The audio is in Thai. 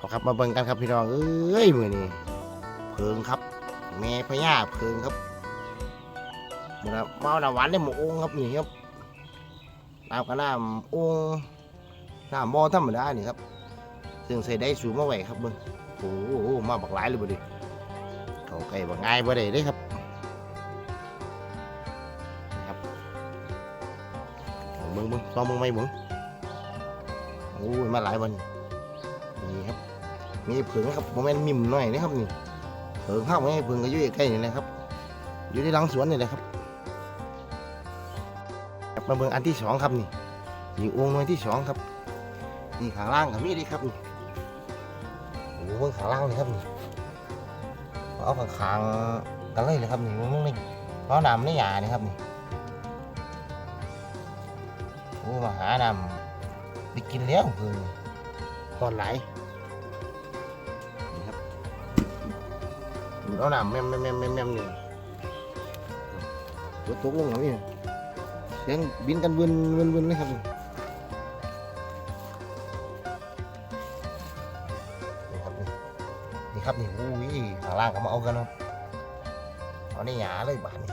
เอาครับมาเบิ่งกันครับพี่น้องเอ้ยมือนี้เพิงครับ แม่พญาเพิงครับมือนะเมาหน้ำหวานได้หมูองครับนี่ครับน้ำกระน้ำองน้ำมอธรรมดานี่ครับซึ่งใส่ได้สูงมาไหวครับเบิ่งโอ้โหมาบักหลายเลยบ่ดิเขาไก่บักง่ายบ่ได้เลยครับนี่ครับเบิ่งเบิ่งลองเบิ่งไมเบิ่งโอ้ยมาหลายวันนี่ครับ มีเผิงครับโมเมนมิมหน่อยนะครับนี่เผิงข้าวไม่เผิงก็อยู่ใกล้ๆนี่แหละครับ อยู่ที่หลังสวนนี่แหละครับมาเบิ่งอันที่สองครับนี่นี่องค์น่วยที่สองครับนี่ข้างล่างกับมีดีครับนี่โอ้เบิ่งข้างล่างนี่ครับนี่เอาข้างขางกันเลยเลยครับนี่มึงนี่เพราะนำในหยานี่ครับนี่โอ้มาหานำไปกินแล้วเพิ่งตอนไหล nó nằm mem mem mem mem mem này tốt tốt luôn lắm nhỉ đang biến căn vươn vươn vươn lấy không นี่ครับนี่อู้ยข้างล่างก็มาเอากันครับเอาในหยาเลยบาทนี่